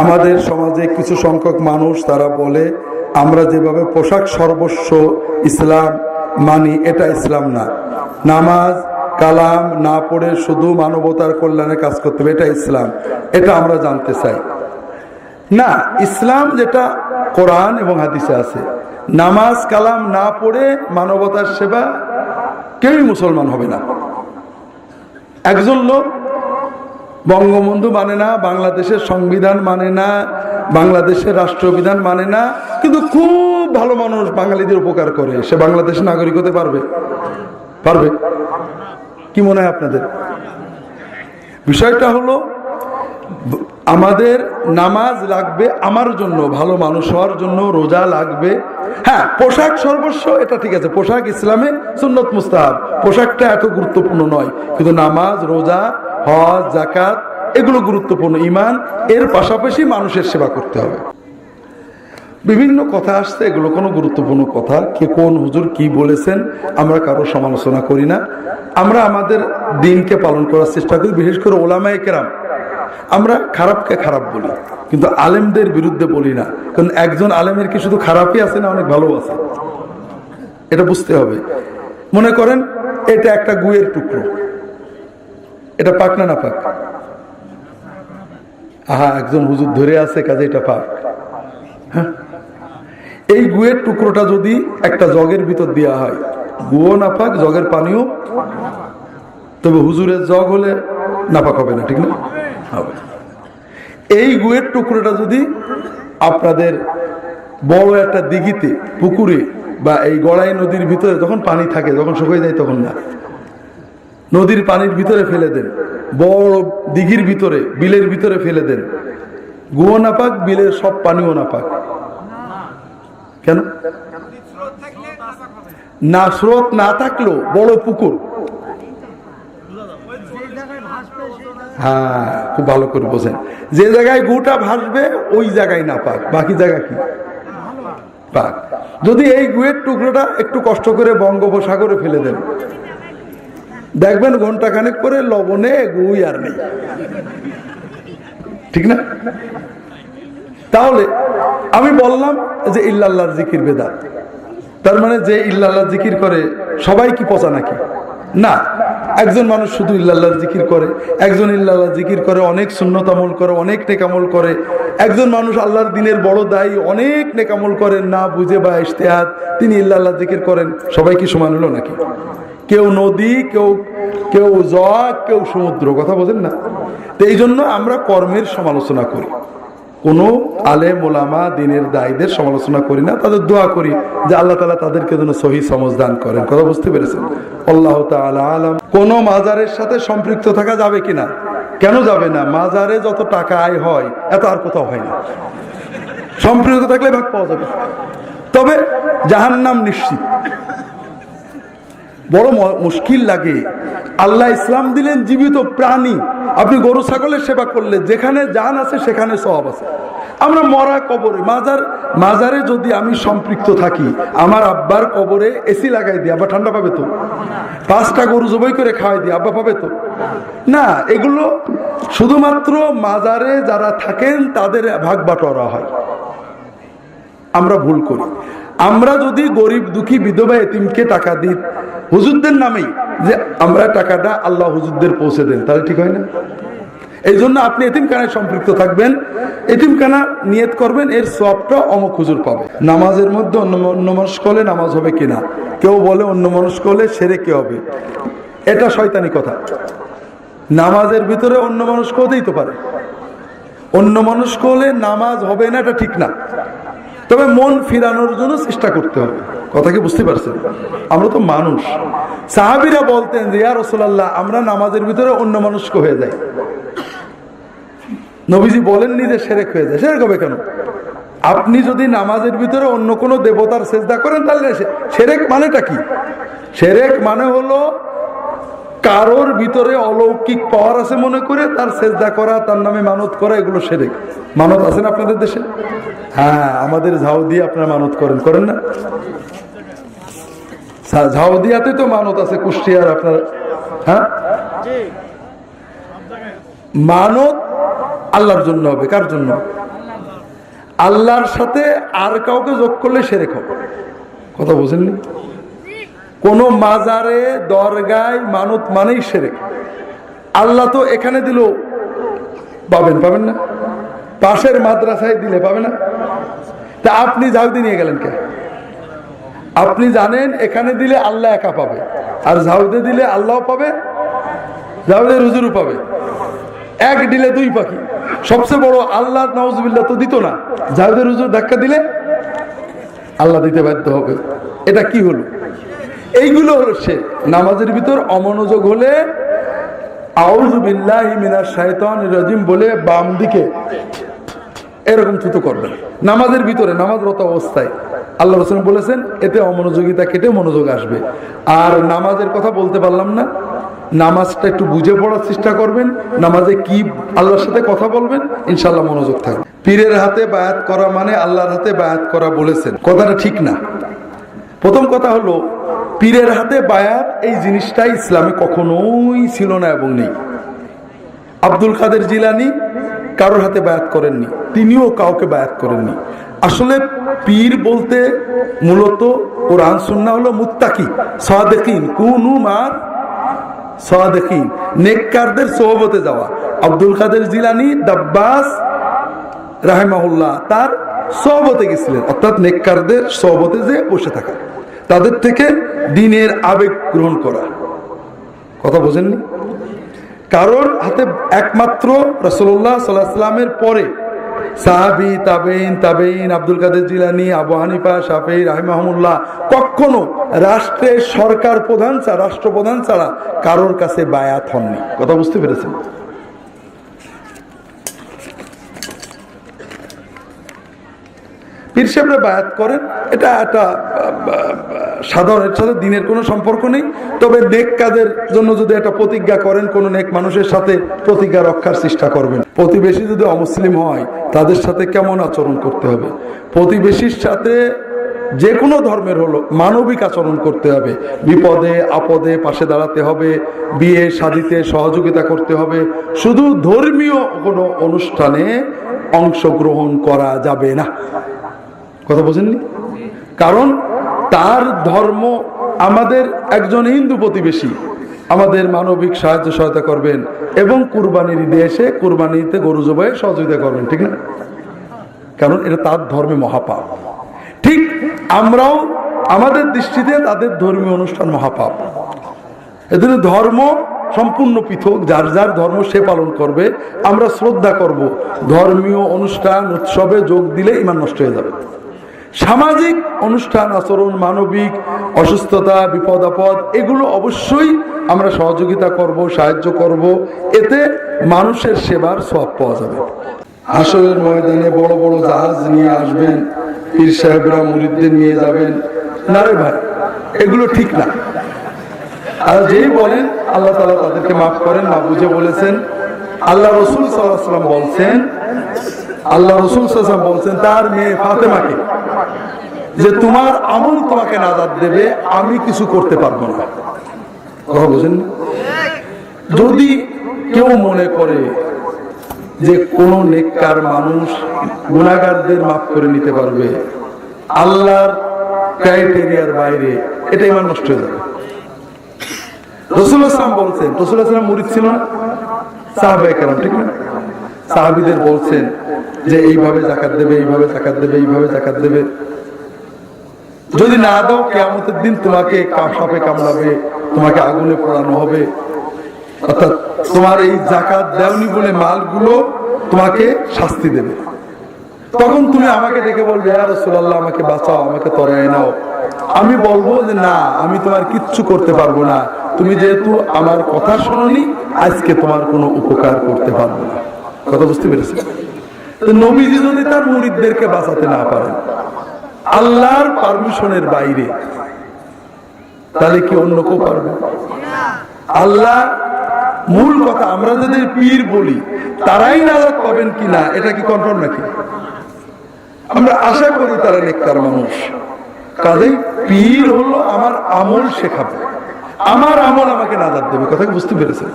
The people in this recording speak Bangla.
আমাদের সমাজে কিছু সংখ্যক মানুষ তারা বলে, আমরা যেভাবে পোশাক সর্বস্ব ইসলাম মানি, এটা ইসলাম না। নামাজ, কালাম না পড়ে শুধু মানবতার কল্যাণে কাজ করতে হবে, এটা ইসলাম। এটা আমরা জানতে চাই। না, ইসলাম যেটা কোরআন এবং হাদিসে আছে। নামাজ, কালাম না পড়ে মানবতার সেবা কেউই মুসলমান হবে না। একজন লোক বঙ্গবন্ধু মানে না, বাংলাদেশের সংবিধান মানে না, বাংলাদেশের রাষ্ট্রবিধান মানে না, কিন্তু খুব ভালো মানুষ বাঙালিদের উপকার করে। সে বাংলাদেশের নাগরিক হতে পারবে? পারবে? কি মনে হয় আপনাদের? বিষয়টা হলো, আমাদের নামাজ লাগবে আমার জন্য, ভালো মানুষ হওয়ার জন্য, রোজা লাগবে। হ্যাঁ পোশাক সর্বস্ব, এটা ঠিক আছে, পোশাক ইসলামে সুন্নত মুস্তাহাব। পোশাকটা এত গুরুত্বপূর্ণ নয়, কিন্তু নামাজ, রোজা হজ জাকাত এগুলো গুরুত্বপূর্ণ। ইমান এর পাশাপাশি মানুষের সেবা করতে হবে। বিভিন্ন কথা আসছে, এগুলো কোনো গুরুত্বপূর্ণ কথা। কে কোন হুজুর কি বলেছেন, আমরা কারও সমালোচনা করি না। আমরা আমাদের দিনকে পালন করার চেষ্টা করি, বিশেষ করে ওলামায়ে কেরাম। আমরা খারাপকে খারাপ বলি, কিন্তু আলেমদের বিরুদ্ধে বলি না। কারণ একজন আলেমের কি শুধু খারাপই আছে না অনেক ভালো আছে? এটা বুঝতে হবে। মনে করেন, এটা একটা গুয়ের টুকরো। এটা পাক না না পাক? আহা, একজন হুজুর ধরে আছে কাজে এটা পাক। এই গুয়ের টুকরোটা যদি একটা জগের ভিতর দেওয়া হয় গুয়ো নাপাক জগের পানিও? তবে হুজুরের জগ হলে নাপাক হবে না, ঠিক না? হবে। এই গুয়ের টুকরোটা যদি আপনাদের বড় একটা দিঘিতে, পুকুরে বা এই গড়াই নদীর ভিতরে যখন পানি থাকে, যখন শুকিয়ে যায় তখন না। নদীর পানির ভিতরে ফেলে দেন, বড় দিঘির ভিতরে, বিলের ভিতরে ফেলে দেন। গুয়ো নাপাক বিলের সব পানিও না পাক। কেন? না, স্রোত না থাকলেও বড় পুকুর। হ্যাঁ খুব ভালো করে বোঝেন। যে জায়গায় গুটা ভাসবে, ওই জায়গায় না পাক। বাকি জায়গা কি? পাক। যদি এই গুয়ের টুকরোটা একটু কষ্ট করে বঙ্গোপসাগরে ফেলে দেন দেখবেন ঘণ্টা খানেক পরে লবণে গুই আর নেই। ঠিক না? তাহলে আমি বললাম যে ইল্লাল্লাহর জিকির বেদাত। তার মানে যে ইল্লাল্লাহ জিকির করে, সবাই কি পচা নাকি? না। একজন মানুষ শুধু ইল্লাল্লাহর জিকির করে, একজন ইল্লাল্লাহ জিকির করে, অনেক সুন্নত আমল করে, অনেক নেকামল করে। একজন মানুষ আল্লাহর দিনের বড় দায়ী, অনেক নেকামল করেন, না বুঝে বা ইশতেহাদ, তিনি ইল্লাল্লাহ জিকির করেন, সবাই কি সমান হলো নাকি? কেউ নদী, কেউ কেউ জগ কেউ সমুদ্র, কথা বলেন না। তো এই জন্য আমরা কর্মের সমালোচনা করি। কোনো আলে মোলামা দিনের দায়ীদের সমালোচনা করি না, তাদের দোয়া করি যে আল্লাহ তালা তাদেরকে যেন সহি সমজ দান করেন। কথা বুঝতে পেরেছেন? আল্লাহ তাআলা আলাম। কোনো মাজারের সাথে সম্পৃক্ত থাকা যাবে কিনা কেন যাবে না? মাজারে যত টাকা আয় হয়, এত আর কোথাও হয় না। সম্পৃক্ত থাকলে ভাগ পাওয়া যাবে। তবে জাহান্নাম নিশ্চিত। বড় মুশকিল লাগে। আল্লাহ ইসলাম দিলেন জীবিত প্রাণী। আপনি গরু, ছাগলের সেবা করলে যেখানে যান আছে সেখানে সব আছে। আমরা মরা কবরে, মাজার, মাজারে যদি আমি সম্পৃক্ত থাকি, আমার আব্বার কবরে এসি লাগাই দিই, আব্বা ঠান্ডা পাবে তো? পাঁচটা গরু জবাই করে খাওয়াই দিই, আব্বা পাবে তো? না, এগুলো শুধুমাত্র মাজারে যারা থাকেন, তাদের ভাগ বাটোয়ারা হয়। আমরা ভুল করি। আমরা যদি গরিব, দুঃখী, বিধবা, এতিমকে টাকা দিই হুজুরদের নামেই যে আমরা টাকাটা আল্লাহ হুজুরদের পৌঁছে দেন, তাহলে ঠিক হয় না? এই জন্য আপনি এতিমখানায় সম্পৃক্ত থাকবেন, এতিমখানা নিয়ত করবেন, এর সবটা অমুক হুজুর পাবে। নামাজের মধ্যে অন্য অন্য মানুষ করলে নামাজ হবে কিনা? কেউ বলে অন্য মানুষ করলে সেরে কে হবে? এটা শয়তানি কথা। নামাজের ভিতরে অন্য মানুষ হতেই তো পারে। অন্য মানুষ করলে নামাজ হবে না, এটা ঠিক না। তবে মন ফিরানোর জন্য চেষ্টা করতে হবে। কথা কি বুঝতে পারছেন? আমরা তো মানুষ। সাহাবিরা বলতেন যে, ইয়া রসোল্লাহ আমরা নামাজের ভিতরে অন্য মানুষকে হয়ে যাই। নবীজি বলেননি যে সেরেক হয়ে যায়। সেরেক হবে কেন? আপনি যদি নামাজের ভিতরে অন্য কোনো দেবতার সেজদা করেন, তাহলে সেরেক মানেটা কি? সেরেক মানে হলো কারোর ভিতরে অলৌকিক পাওয়ার আছে মনে করে, তার সেজদা করা, তার নামে মানত করা, এগুলো সেরেক মানত আছে না আপনাদের দেশে? হ্যাঁ আমাদের ঝাউ দিয়ে আপনারা মানত করেন করেন না? ঝাউদিয়াতে তো মানত আছে, কুষ্টিয়ার আপনার। হ্যাঁ? মানত আল্লাহর জন্য হবে, কার জন্য? আল্লাহর সাথে আর কাউকে যোগ করলে সেরে খাও। কথা বোঝেননি? কোন মাজারে, দরগায়, মানত মানেই সেরে আল্লাহ তো এখানে দিল, পাবেন পাবেন না। পাশের মাদ্রাসায় দিলে পাবে না। তা আপনি জাউদি নিয়ে গেলেন কে? আপনি জানেন এখানে দিলে আল্লাহ একা পাবে। আর ঝাউদে দিলে আল্লাহ পাবে ঝাউদে রুজুরু পাবে। এক দিলে দুই পাখি। সবচেয়ে বড় আল্লাহ নওয়াজবিল্লা তো দিত না। ঝাউদে রুজুর ধাক্কা দিলে আল্লাহ দিতে বাধ্য হবে। এটা কি হলো? এইগুলো হলো সে। নামাজের ভিতর অমনোযোগ হলে মিনার বলে বাম দিকে এরকম থুতু করবেন নামাজের ভিতরে নামাজরত অবস্থায় আল্লাহ রসুল বলেছেন, এতে অমনোযোগিতা কেটে মনোযোগ আসবে। আর নামাজের কথা বলতে পারলাম না। নামাজটা একটু বুঝে পড়ার চেষ্টা করবেন। নামাজে কি আল্লাহর সাথে কথা বলবেন ইনশাল্লাহ মনোযোগ থাকবে। পীরের হাতে বায়াত করা মানে আল্লাহর হাতে বায়াত করা বলেছেন। কথাটা ঠিক না। প্রথম কথা হলো পীরের হাতে বায়াত, এই জিনিসটা ইসলামে কখনোই ছিল না এবং নেই। আব্দুল কাদের জিলানি কারোর হাতে বায়াত করেননি, তিনিও কাউকে বায়াত করেননি। আসলে পীর বলতে মূলত কোরআন সুন্না হলো মুত্তাকি, সাদেকিন, কুনু মার সাদেকিন, নেককারদের সোহবতে যাওয়া। আব্দুল কাদের জিলানি দাব্বাস রাহেমাহুল্লাহ তার সহবতে গেছিলেন, অর্থাৎ নেককারদের সহবতে যে বসে থাকা। তাদের থেকে দিনের আবেগ গ্রহণ করা। কথা বোঝেননি? কারণ হাতে একমাত্র রসল্লাহ সাল্লাহামের পরে সাহাবি তাবেইন তাবেইন আব্দুল কাদের জিলানি, আবু হানিফা শাফি রাহিমাহমুল্লাহ কখনো রাষ্ট্রের সরকার প্রধান ছাড়া, রাষ্ট্রপ্রধান ছাড়া কারোর কাছে বায়াত হননি। কথা বুঝতে পেরেছেন? পীর সাহেবরা বায়াত করেন, এটা একটা সাধারণের সাথে দিনের কোনো সম্পর্ক নেই। তবে নেক কাজের জন্য যদি একটা প্রতিজ্ঞা করেন, কোন নেক মানুষের সাথে প্রতিজ্ঞা রক্ষার চেষ্টা করবেন। প্রতিবেশী যদি অমুসলিম হয়, তাদের সাথে কেমন আচরণ করতে হবে? প্রতিবেশীর সাথে যে কোনো ধর্মের হলো, মানবিক আচরণ করতে হবে। বিপদে, আপদে পাশে দাঁড়াতে হবে, বিয়ে শাদিতে সহযোগিতা করতে হবে। শুধু ধর্মীয় কোনো অনুষ্ঠানে অংশগ্রহণ করা যাবে না। কথা বোঝেননি কারণ তার ধর্ম আমাদের একজন হিন্দু প্রতিবেশী। আমাদের মানবিক সাহায্য সহায়তা করবেন এবং কুরবানির ঈদে এসে কুরবানিতে গরু জবাই সহযোগিতা করবেন, ঠিক না? কারণ এটা তার ধর্মে মহাপাপ। ঠিক আমরাও আমাদের দৃষ্টিতে তাদের ধর্মীয় অনুষ্ঠান মহাপাপ। এদের ধর্ম সম্পূর্ণ পৃথক, যার যার ধর্ম সে পালন করবে, আমরা শ্রদ্ধা করব। ধর্মীয় অনুষ্ঠান, উৎসবে যোগ দিলে ইমান নষ্ট হয়ে যাবে। সামাজিক অনুষ্ঠান আচরণ মানবিক অসুস্থতা বিপদ আপদ এগুলো অবশ্যই আমরা সহযোগিতা করব সাহায্য করব। এতে মানুষের সেবার সব পাওয়া যাবে। আসলের ময়দানে বড় বড় জাহাজ নিয়ে আসবেন পীর সাহেবরা মুরিদদের নিয়ে যাবেন। না রে ভাই এগুলো ঠিক না। আর যেই বলেন আল্লাহ তালা তাদেরকে মাফ করেন না বুঝে বলেছেন। আল্লাহ রসুল সাল্লাম বলছেন আল্লাহ রসুল বলছেন, তার মেয়ে ফাতেমাকে, যে তোমার আমল তোমাকে নাজাদ দেবে, আমি কিছু করতে পারব না। কথা বুঝেন যদি কেউ মনে করে যে কোন নেককার মানুষ গুণাগারদের মাফ করে নিতে পারবে, আল্লাহর ক্রাইটেরিয়ার বাইরে এটা ইমান নষ্ট হয়ে যাবে। রসুল আসলাম বলছেন, রসুল আসলাম মুরিদ ছিল না? সাহাবাই কেন ঠিক না? সাহাবিদের বলছেন যে এইভাবে জাকাত দেবে, এইভাবে জাকাত দেবে, এইভাবে জাকাত দেবে। যদি না দাও, কেয়ামতের দিন তোমাকে সাপে কামড়াবে, তোমাকে আগুনে পোড়ানো হবে। অর্থাৎ তোমার এই জাকাত দেওনি বলে মালগুলো তোমাকে শাস্তি দেবে। তখন তুমি আমাকে ডেকে বলবে আর রসুল্লাহ আমাকে বাঁচাও, আমাকে তরায় নাও। আমি বলব যে, না, আমি তোমার কিচ্ছু করতে পারব না। তুমি যেহেতু আমার কথা শোনি আজকে তোমার কোনো উপকার করতে পারব না। কথা বুঝতে পেরেছি তো নবীজি যদি তার মুরিদদেরকে বাঁচাতে না পারেন, আল্লাহর পারমিশনের বাইরে, তাহলে কি অন্য কেউ পারবে? আল্লাহ মূল কথা, আমরা যাদের পীর বলি, তারাই নাজাদ পাবেন কিনা এটা কি কনফার্ম নাকি? আমরা আশা করি তারা নেককার মানুষ। কাজেই পীর হলো আমার আমল শেখাবে। আমার আমল আমাকে নাজাদ দেবে, কথা বুঝতে পেরেছেন?